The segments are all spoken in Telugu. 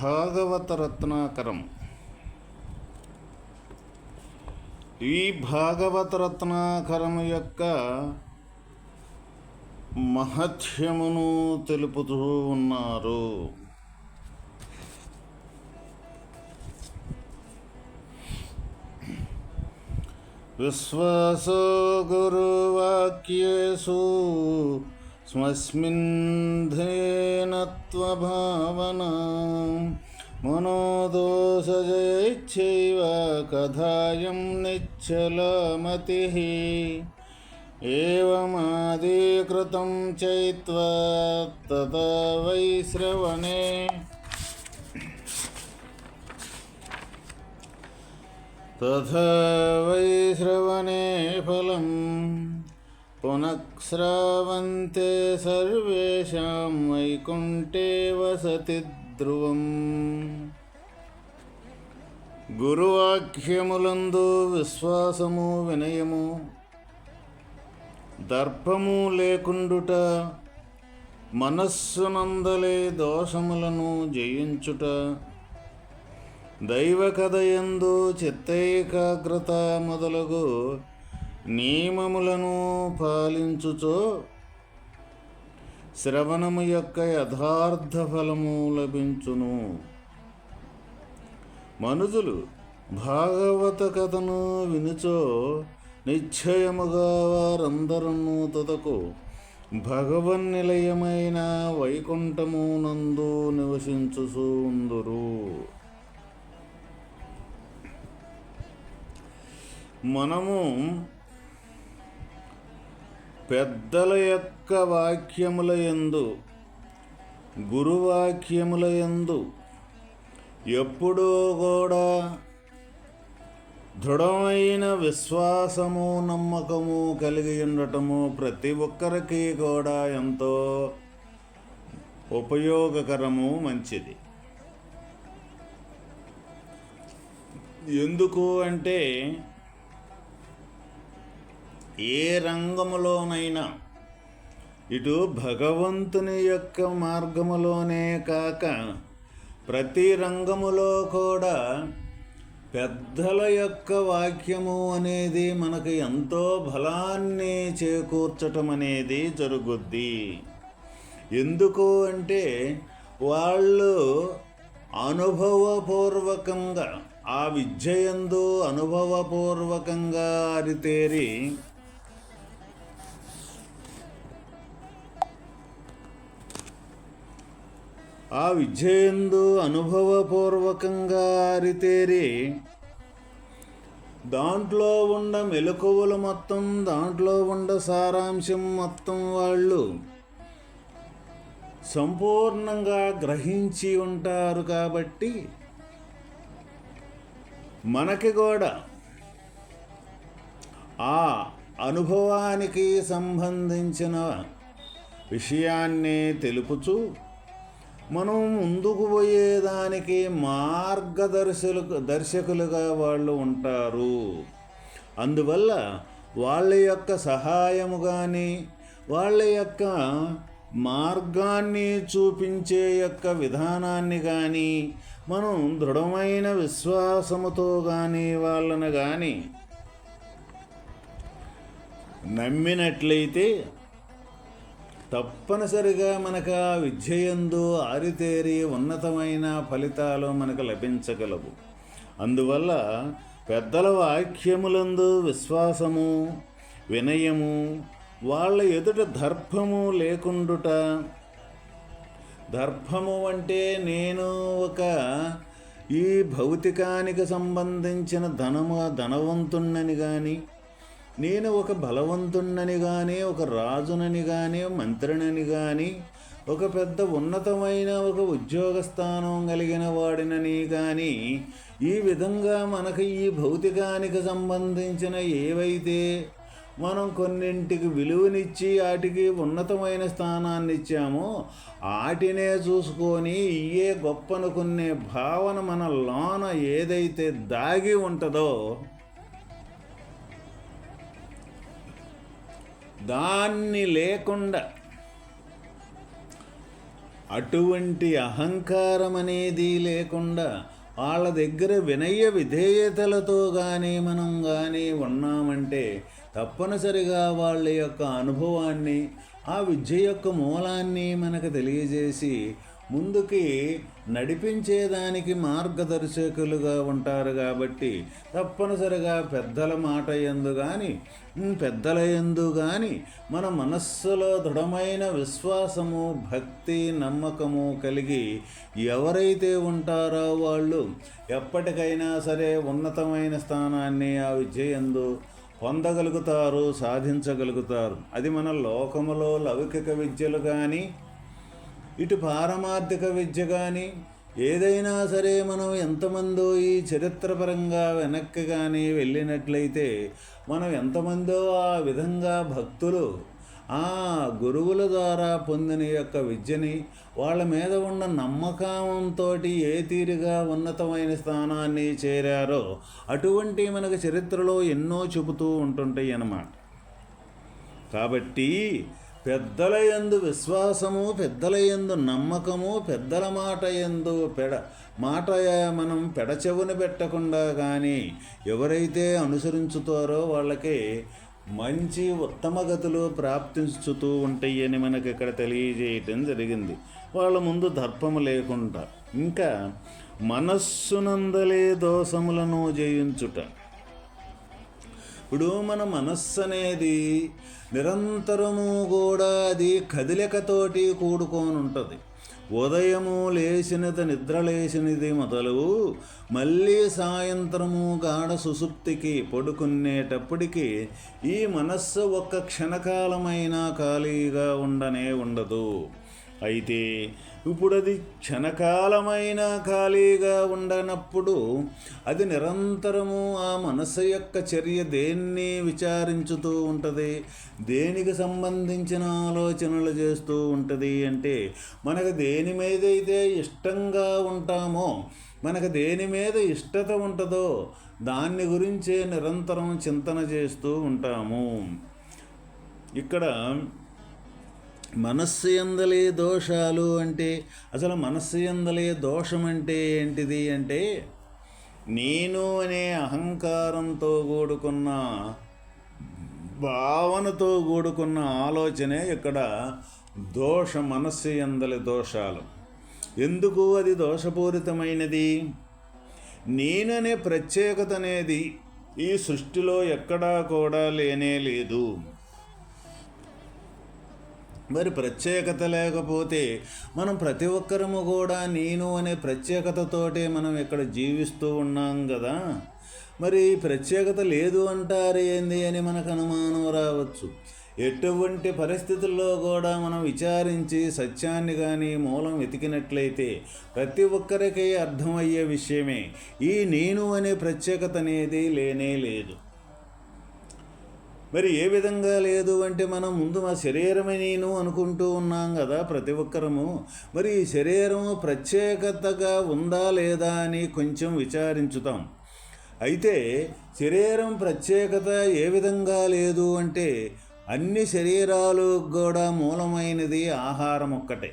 భాగవత రత్నాకరం ఈ భాగవత రత్నాకరం యొక్క మహత్యమును తెలుపుతూ ఉన్నారు. విశ్వాసో గురువాక్యేషు स्मस्मिन्धेन त्वभावना कथायं निच्छलमतिः एवमादिकृतं चैत्वा तत वै श्रवणे। तथा वै श्रवणे फलं पुनः ఫలం సర్వేషాం వైకుంఠే వసతి ధ్రువం. గురువాక్యములందు విశ్వాసము వినయము దర్పము లేకుండుట మనస్సునందలే దోషములను జయించుట దైవ కథయందు చిత్తైకాగ్రత మొదలగు నియమములను పాలించుచో శ్రవణము యొక్క యథార్థ ఫలము లభించును. మనుజులు భాగవత కథను వినుచో నిశ్చయముగా వారందరూ తదకు భగవన్ నిలయమైన వైకుంఠము నందు నివసించుసుందురు మనము పెద్దల యొక్క వాక్యముల యందు గురువాక్యముల యందు ఎప్పుడూ కూడా దృఢమైన విశ్వాసము నమ్మకము కలిగి ఉండటము ప్రతి ఒక్కరికి కూడా ఎంతో ఉపయోగకరము మంచిది. ఎందుకు అంటే ఏ రంగములోనైనా ఇటు భగవంతుని యొక్క మార్గములోనే కాక ప్రతి రంగములో కూడా పెద్దల యొక్క వాక్యము అనేది మనకు ఎంతో బలాన్ని చేకూర్చటం అనేది జరుగుద్ది. ఎందుకు అంటే వాళ్ళు అనుభవపూర్వకంగా ఆ విద్యయందు అనుభవపూర్వకంగా అరితేరి ఆ విద్యయందు అనుభవపూర్వకంగా అరితేరి దాంట్లో ఉండ మెలకువలు మొత్తం దాంట్లో ఉండ సారాంశం మొత్తం వాళ్ళు సంపూర్ణంగా గ్రహించి ఉంటారు కాబట్టి మనకి కూడా ఆ అనుభవానికి సంబంధించిన విషయాన్ని తెలుపుచూ మనం ముందుకు పోయేదానికి మార్గదర్శులు దర్శకులుగా వాళ్ళు ఉంటారు. అందువల్ల వాళ్ళ యొక్క సహాయము కానీ వాళ్ళ యొక్క మార్గాన్ని చూపించే యొక్క విధానాన్ని కానీ మనం దృఢమైన విశ్వాసముతో కానీ వాళ్ళని కానీ నమ్మినట్లయితే తప్పనిసరిగా మనకు ఆ విద్యయందు ఆరితేరి ఉన్నతమైన ఫలితాలు మనకు లభించగలవు. అందువల్ల పెద్దల వాక్యములందు విశ్వాసము వినయము వాళ్ళ ఎదుట దర్భము లేకుండుట దర్భము అంటే నేను ఒక ఈ భౌతికానికి సంబంధించిన ధనము ధనవంతుణ్ణని కానీ నేను ఒక బలవంతుణ్ణని కానీ ఒక రాజునని కానీ మంత్రినని కానీ ఒక పెద్ద ఉన్నతమైన ఒక ఉద్యోగ స్థానం కలిగిన వాడినని కానీ ఈ విధంగా మనకు ఈ భౌతికానికి సంబంధించిన ఏవైతే మనం కొన్నింటికి విలువనిచ్చి వాటికి ఉన్నతమైన స్థానాన్ని ఇచ్చామో వాటినే చూసుకొని ఇయే గొప్పనుకునే భావన మన లోన ఏదైతే దాగి ఉంటుందో దాన్ని లేకుండా అటువంటి అహంకారం అనేది లేకుండా వాళ్ళ దగ్గర వినయ విధేయతలతో కానీ మనం కానీ ఉన్నామంటే తప్పనిసరిగా వాళ్ళ యొక్క అనుభవాన్ని ఆ విద్య యొక్క మూలాన్ని మనకు తెలియజేసి ముందుకి నడిపించేదానికి మార్గదర్శకులుగా ఉంటారు కాబట్టి తప్పనిసరిగా పెద్దల మాట ఎందు కానీ పెద్దల ఎందు కానీ మన మనస్సులో దృఢమైన విశ్వాసము భక్తి నమ్మకము కలిగి ఎవరైతే ఉంటారో వాళ్ళు ఎప్పటికైనా సరే ఉన్నతమైన స్థానాన్ని ఆ విద్య ఎందు పొందగలుగుతారు సాధించగలుగుతారు. అది మన లోకములో లౌకిక విద్యలు కానీ ఇటు పారమార్థిక విద్య కానీ ఏదైనా సరే మనం ఎంతమందో ఈ చరిత్రపరంగా వెనక్కి కానీ వెళ్ళినట్లయితే మనం ఎంతమందో ఆ విధంగా భక్తులు ఆ గురువుల ద్వారా పొందిన యొక్క విద్యని వాళ్ళ మీద ఉన్న నమ్మకంతో ఏ తీరుగా ఉన్నతమైన స్థానాన్ని చేరారో అటువంటి మనకు చరిత్రలో ఎన్నో చెబుతూ ఉంటుంటాయి అన్నమాట. కాబట్టి పెద్దల యందు విశ్వాసము పెద్దల యందు నమ్మకము పెద్దల మాట ఎందు పెడ మాట మనం పెడచెవుని పెట్టకుండా కానీ ఎవరైతే అనుసరించుతారో వాళ్ళకి మంచి ఉత్తమ గతులు ప్రాప్తించుతూ ఉంటాయి అని మనకి ఇక్కడ తెలియజేయటం జరిగింది. వాళ్ళ ముందు దర్పము లేకుండా ఇంకా మనస్సునందలే దోషములను జయించుట. ఇప్పుడు మన మనస్సు అనేది నిరంతరము కూడా అది కదిలికతోటి కూడుకొని ఉంటుంది ఉదయము లేచినది నిద్ర లేచినది మొదలు మళ్ళీ సాయంత్రము గాఢ సుసుప్తికి పడుకునేటప్పటికి ఈ మనస్సు ఒక్క క్షణకాలమైన ఖాళీగా ఉండనే ఉండదు. అయితే ఇప్పుడు అది క్షణకాలమైన ఖాళీగా ఉండనప్పుడు అది నిరంతరము ఆ మనసు యొక్క చర్య దేన్ని విచారించుతూ ఉంటుంది? దేనికి సంబంధించిన ఆలోచనలు చేస్తూ ఉంటుంది అంటే మనకు దేని మీదైతే ఇష్టంగా ఉంటామో మనకు దేని మీద ఇష్టత ఉంటుందో దాన్ని గురించే నిరంతరం చింతన చేస్తూ ఉంటాము. ఇక్కడ మనస్సు ఎందలే దోషాలు అంటే అసలు మనస్సు ఎందలే దోషం అంటే ఏంటిది అంటే నేను అనే అహంకారంతో కూడుకున్న భావనతో కూడుకున్న ఆలోచనే ఇక్కడ దోష మనస్సు ఎందలి దోషాలు. ఎందుకు అది దోషపూరితమైనది? నేననే ప్రత్యేకత అనేది ఈ సృష్టిలో ఎక్కడా కూడా లేనే లేదు. మరి ప్రత్యేకత లేకపోతే మనం ప్రతి ఒక్కరము కూడా నేను అనే ప్రత్యేకతతోటే మనం ఇక్కడ జీవిస్తూ ఉన్నాం కదా. మరి ప్రత్యేకత లేదు అంటారు ఏంది అని మనకు అనుమానం రావచ్చు. ఎటువంటి పరిస్థితుల్లో కూడా మనం విచారించి సత్యాన్ని కానీ మూలం వెతికినట్లయితే ప్రతి ఒక్కరికి అర్థమయ్యే విషయమే. ఈ నేను అనే ప్రత్యేకత అనేది లేనే లేదు. మరి ఏ విధంగా లేదు అంటే మనం ముందు మా శరీరమే నేను అనుకుంటూ ఉన్నాం కదా ప్రతి ఒక్కరము. మరి ఈ శరీరము ప్రత్యేకతగా ఉందా లేదా అని కొంచెం విచారించుతాం. అయితే శరీరం ప్రత్యేకత ఏ విధంగా లేదు అంటే అన్ని శరీరాలు కూడా మూలమైనది ఆహారం ఒక్కటే.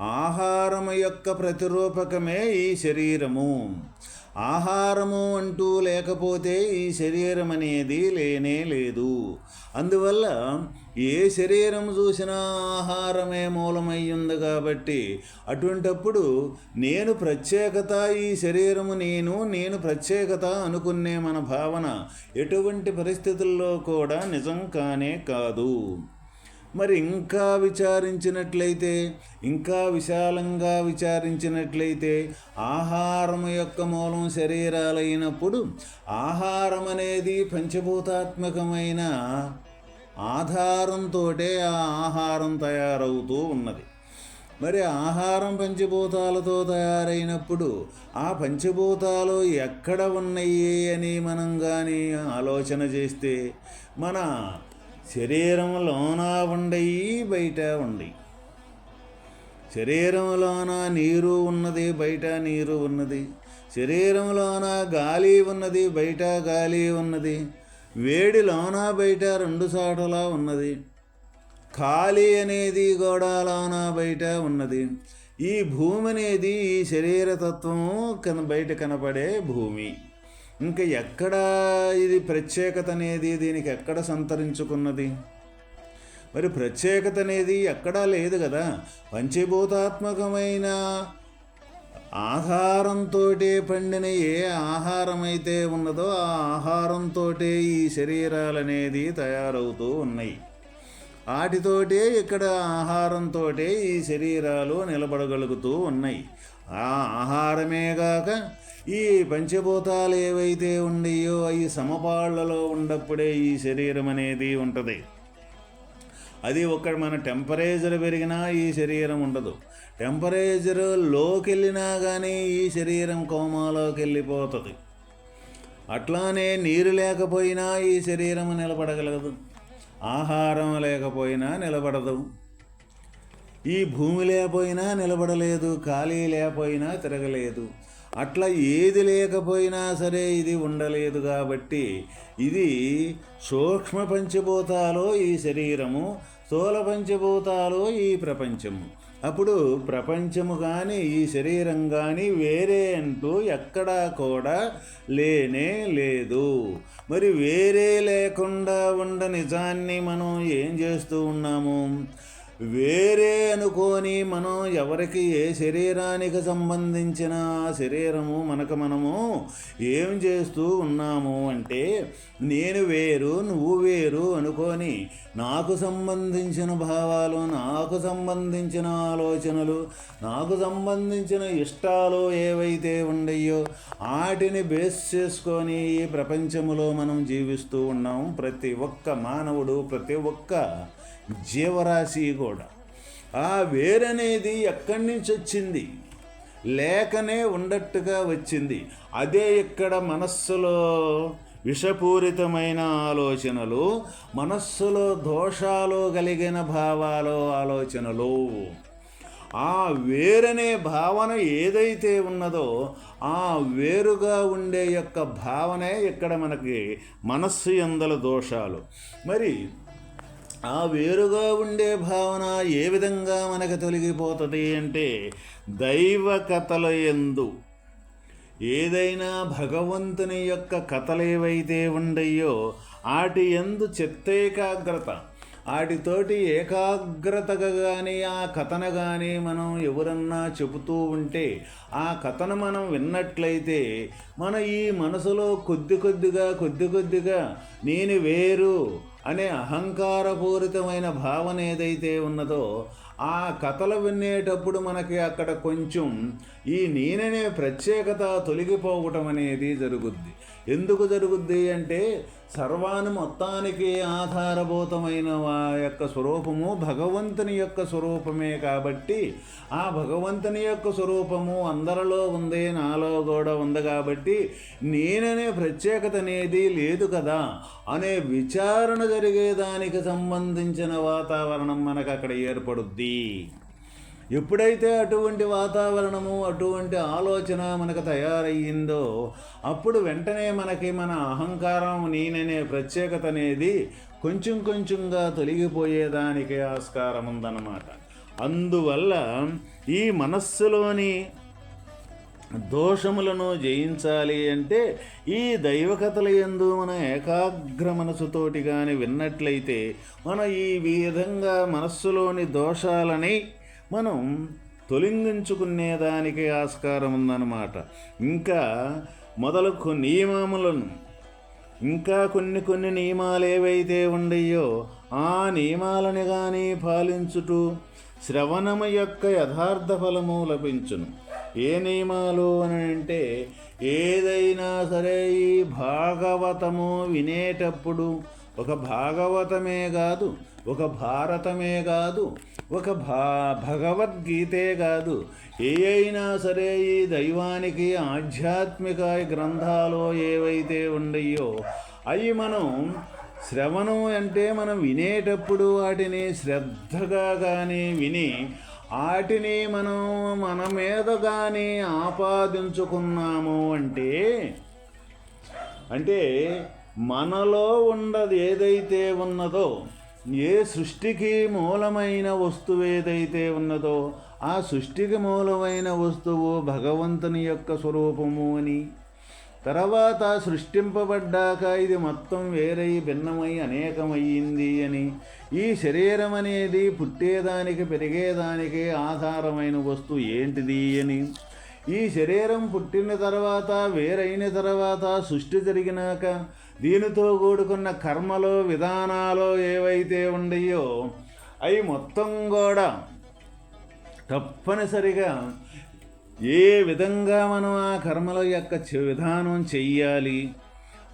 ఆహారం యొక్క ప్రతిరూపకమే ఈ శరీరము. ఆహారము అంటూ లేకపోతే ఈ శరీరం అనేది లేనే లేదు. అందువల్ల ఏ శరీరం చూసినా ఆహారమే మూలమయ్యింది కాబట్టి అటువంటప్పుడు నేను ప్రత్యేకత ఈ శరీరము నేను నేను ప్రత్యేకత అనుకునే మన భావన ఎటువంటి పరిస్థితుల్లో కూడా నిజం కానే కాదు. మరి ఇంకా విచారించినట్లయితే ఇంకా విశాలంగా విచారించినట్లయితే ఆహారం యొక్క మూలం శరీరాలైనప్పుడు ఆహారం అనేది పంచభూతాత్మకమైన ఆధారంతో ఆ ఆహారం తయారవుతూ ఉన్నది. మరి ఆహారం పంచభూతాలతో తయారైనప్పుడు ఆ పంచభూతాలు ఎక్కడ ఉన్నాయి అని మనం కానీ ఆలోచన చేస్తే మన శరీరంలోన ఉండయి బయట ఉండయి శరీరంలోన నీరు ఉన్నది బయట నీరు ఉన్నది. శరీరంలోన గాలి ఉన్నది బయట గాలి ఉన్నది. వేడిలోన బయట రెండు సాటులా ఉన్నది. ఖాళీ అనేది గోడలోన బయట ఉన్నది. ఈ భూమి అనేది ఈ శరీరతత్వము కన బయట కనపడే భూమి. ఇంకా ఎక్కడ ఇది ప్రత్యేకత అనేది దీనికి ఎక్కడ సంతరించుకున్నది? మరి ప్రత్యేకత అనేది ఎక్కడా లేదు కదా. పంచభూతాత్మకమైన ఆహారంతో పండిన ఏ ఆహారం అయితే ఉన్నదో ఆ ఆహారంతో ఈ శరీరాలు అనేది తయారవుతూ ఉన్నాయి. వాటితోటే ఇక్కడ ఆహారంతో ఈ శరీరాలు నిలబడగలుగుతూ ఉన్నాయి. ఆ ఆహారమే కాక ఈ పంచభూతాలు ఏవైతే ఉన్నాయో అవి సమపాళ్ళలో ఉన్నప్పుడే ఈ శరీరం అనేది ఉంటుంది. అది ఒక మన టెంపరేచర్ పెరిగినా ఈ శరీరం ఉండదు. టెంపరేచర్లోకి వెళ్ళినా కానీ ఈ శరీరం కోమాలోకి వెళ్ళిపోతుంది అట్లానే నీరు లేకపోయినా ఈ శరీరం నిలబడగలదు. ఆహారం లేకపోయినా నిలబడదు. ఈ భూమి లేకపోయినా నిలబడలేదు ఖాళీ లేకపోయినా తిరగలేదు. అట్లా ఏది లేకపోయినా సరే ఇది ఉండలేదు కాబట్టి ఇది సూక్ష్మ పంచభూతాలు ఈ శరీరము స్థూల పంచభూతాలు ఈ ప్రపంచము. అప్పుడు ప్రపంచము కానీ ఈ శరీరం కానీ వేరే అంటూ ఎక్కడా కూడా లేనే లేదు. మరి వేరే లేకుండా ఉండ నిజాన్ని మనం ఏం చేస్తూ ఉన్నాము? వేరే అనుకొని మనం ఎవరికి ఏ శరీరానికి సంబంధించిన శరీరము మనకు మనము ఏం చేస్తూ ఉన్నాము అంటే నేను వేరు నువ్వు వేరు అనుకొని నాకు సంబంధించిన భావాలు నాకు సంబంధించిన ఆలోచనలు నాకు సంబంధించిన ఇష్టాలు ఏవైతే ఉండయో వాటిని బేస్ చేసుకొని ఈ ప్రపంచంలో మనం జీవిస్తూ ఉన్నాం. ప్రతి ఒక్క మానవుడు ప్రతి ఒక్క జీవరాశి కూడా. ఆ వేరనేది ఎక్కడి నుంచి వచ్చింది? లేకనే ఉండట్టుగా వచ్చింది. అదే ఇక్కడ మనస్సులో విషపూరితమైన ఆలోచనలు మనస్సులో దోషాలు కలిగిన భావాలు ఆలోచనలు. ఆ వేరనే భావన ఏదైతే ఉన్నదో ఆ వేరుగా ఉండే యొక్క భావనే ఇక్కడ మనకి మనస్సు ఎందల దోషాలు. మరి ఆ వేరుగా ఉండే భావన ఏ విధంగా మనకు తొలగిపోతుంది అంటే దైవ కథల ఎందు ఏదైనా భగవంతుని యొక్క కథలు ఏవైతే ఉండయో వాటి ఎందు చిత్తేకాగ్రత వాటితోటి ఏకాగ్రతగా కానీ ఆ కథన కానీ మనం ఎవరన్నా చెబుతూ ఉంటే ఆ కథను మనం విన్నట్లయితే మన ఈ మనసులో కొద్ది కొద్దిగా కొద్ది కొద్దిగా నేను వేరు అనే అహంకారపూరితమైన భావన ఏదైతే ఉన్నదో ఆ కథలు వినేటప్పుడు మనకి అక్కడ కొంచెం ఈ నేననే ప్రత్యేకత తొలగిపోవటం అనేది జరుగుద్ది. ఎందుకు జరుగుద్ది అంటే సర్వాన్ని మొత్తానికి ఆధారభూతమైన వా యొక్క స్వరూపము భగవంతుని యొక్క స్వరూపమే కాబట్టి ఆ భగవంతుని యొక్క స్వరూపము అందరిలో ఉంది నాలో కూడా ఉంది కాబట్టి నేననే ప్రత్యేకత అనేది లేదు కదా అనే విచారణ జరిగేదానికి సంబంధించిన వాతావరణం మనకు అక్కడ ఏర్పడుద్ది. ఎప్పుడైతే అటువంటి వాతావరణము అటువంటి ఆలోచన మనకు తయారయ్యిందో అప్పుడు వెంటనే మనకి మన అహంకారం నేననే ప్రత్యేకత అనేది కొంచెం కొంచెంగా తొలగిపోయేదానికి ఆస్కారం ఉందన్నమాట. అందువల్ల ఈ మనస్సులోని దోషములను జయించాలి అంటే ఈ దైవకథల ఎందు మన ఏకాగ్ర మనసుతోటి కానీ విన్నట్లయితే మన ఈ విధంగా మనస్సులోని దోషాలని మనం తొలగించుకునేదానికి ఆస్కారం ఉందన్నమాట. ఇంకా మొదలకు నియమములను ఇంకా కొన్ని కొన్ని నియమాలు ఏవైతే ఉండయో ఆ నియమాలని కానీ పాలించుటూ శ్రవణము యొక్క యథార్థ ఫలము లభించును. ఏ నియమాలు అని అంటే ఏదైనా సరే ఈ భాగవతము వినేటప్పుడు ఒక భాగవతమే కాదు ఒక భారతమే కాదు ఒక భా భగవద్గీతే కాదు. ఏ అయినా సరే ఈ దైవానికి ఆధ్యాత్మిక గ్రంథాలు ఏవైతే ఉండయో అవి మనం శ్రవణం అంటే మనం వినేటప్పుడు వాటిని శ్రద్ధగా కానీ విని వాటిని మనం మన మీద కానీ ఆపాదించుకున్నాము అంటే అంటే మనలో ఉన్నది ఏదైతే ఉన్నదో ఏ సృష్టికి మూలమైన వస్తువు ఏదైతే ఉన్నదో ఆ సృష్టికి మూలమైన వస్తువు భగవంతుని యొక్క స్వరూపము అని. తర్వాత సృష్టింపబడ్డాక ఇది మొత్తం వేరై భిన్నమై అనేకమయ్యింది అని. ఈ శరీరం అనేది పుట్టేదానికి పెరిగేదానికి ఆధారమైన వస్తువు ఏంటిది అని. ఈ శరీరం పుట్టిన తర్వాత వేరైన తర్వాత సృష్టి జరిగినాక దీనితో కూడుకున్న కర్మలు విధానాలు ఏవైతే ఉండయో అవి మొత్తం కూడా తప్పనిసరిగా ఏ విధంగా మనం ఆ కర్మల యొక్క విధానం చెయ్యాలి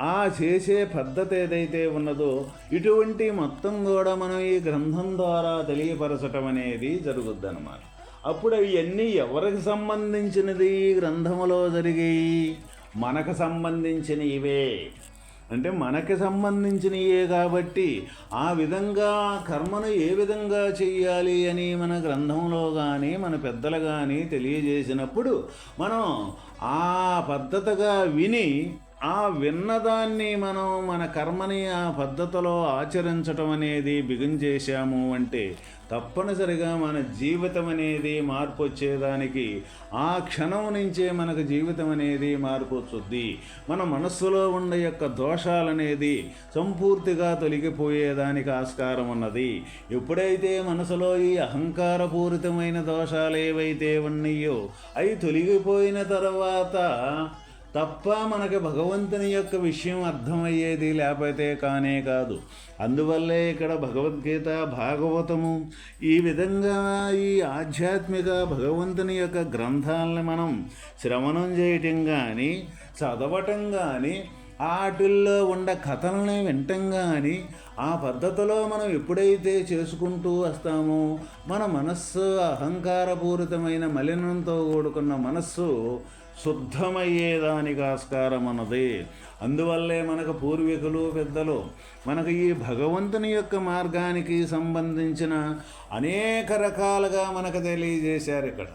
ఆ చేసే పద్ధతి ఏదైతే ఉన్నదో ఇటువంటి మొత్తం కూడా మనం ఈ గ్రంథం ద్వారా తెలియపరచటం అనేది జరుగుద్దన్నమాట. అప్పుడు ఇవన్నీ ఎవరికి సంబంధించినది ఈ గ్రంథములో జరిగాయి? మనకు సంబంధించిన ఇవే అంటే మనకి సంబంధించినయే కాబట్టి ఆ విధంగా కర్మను ఏ విధంగా చెయ్యాలి అని మన గ్రంథంలో కానీ మన పెద్దలు కానీ తెలియజేసినప్పుడు మనం ఆ పద్ధతిగా విని ఆ విన్నదాన్ని మనం మన కర్మని ఆ పద్ధతిలో ఆచరించటం అనేది బిగించేశాము అంటే తప్పనిసరిగా మన జీవితం అనేది మార్పు వచ్చేదానికి ఆ క్షణం నుంచే మనకు జీవితం అనేది మార్పు వచ్చుద్ది మన మనస్సులో ఉన్న యొక్క దోషాలనేది సంపూర్తిగా తొలగిపోయేదానికి ఆస్కారం ఉన్నది. ఎప్పుడైతే మనసులో ఈ అహంకారపూరితమైన దోషాలు ఏవైతే ఉన్నాయో అవి తొలగిపోయిన తర్వాత తప్ప మనకి భగవంతుని యొక్క విషయం అర్థమయ్యేది లేకపోతే కానే కాదు. అందువల్లే ఇక్కడ భగవద్గీత భాగవతము ఈ విధంగా ఈ ఆధ్యాత్మిక భగవంతుని యొక్క గ్రంథాలని మనం శ్రవణం చేయటం కానీ చదవటం కానీ వాటిల్లో ఉండ కథల్ని వినటం కానీ ఆ పద్ధతిలో మనం ఎప్పుడైతే చేసుకుంటూ వస్తామో మన మనస్సు అహంకారపూరితమైన మలినంతో కూడుకున్న మనస్సు శుద్ధమయ్యేదానికి ఆస్కారం అన్నది అందువల్లే మనకు పూర్వీకులు పెద్దలు మనకు ఈ భగవంతుని యొక్క మార్గానికి సంబంధించిన అనేక రకాలుగా మనకు తెలియజేశారు ఇక్కడ.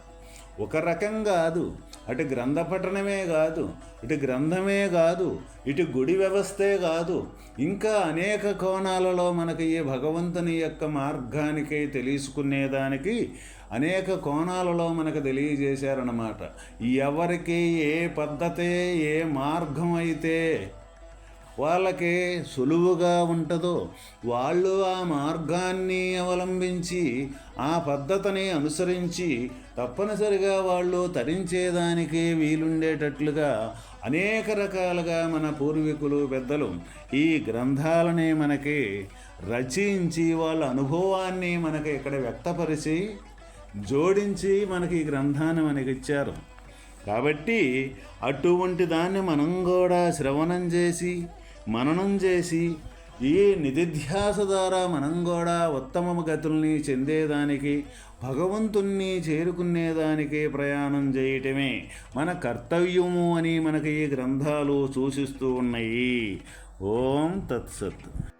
ఒక రకం కాదు అటు గ్రంథ పఠనమే కాదు ఇటు గ్రంథమే కాదు ఇటు గుడి వ్యవస్థే కాదు ఇంకా అనేక కోణాలలో మనకి ఈ భగవంతుని యొక్క మార్గానికి తెలుసుకునేదానికి అనేక కోణాలలో మనకు తెలియజేశారన్నమాట. ఎవరికి ఏ పద్ధతే ఏ మార్గం అయితే వాళ్ళకి సులువుగా ఉంటుందో వాళ్ళు ఆ మార్గాన్ని అవలంబించి ఆ పద్ధతిని అనుసరించి తప్పనిసరిగా వాళ్ళు తరించేదానికి వీలుండేటట్లుగా అనేక రకాలుగా మన పూర్వీకులు పెద్దలు ఈ గ్రంథాలని మనకి రచించి వాళ్ళ అనుభవాన్ని మనకి ఇక్కడ వ్యక్తపరిచి జోడించి మనకి ఈ గ్రంథాన్ని మనకి ఇచ్చారు. కాబట్టి అటువంటి దాన్ని మనం కూడా శ్రవణం చేసి మననం చేసి ఈ నిధిధ్యాస ద్వారా మనం కూడా ఉత్తమ గతుల్ని చెందేదానికి భగవంతుణ్ణి చేరుకునేదానికి ప్రయాణం చేయటమే మన కర్తవ్యము అని మనకి ఈ గ్రంథాలు సూచిస్తూ ఉన్నాయి. ఓం తత్సత్.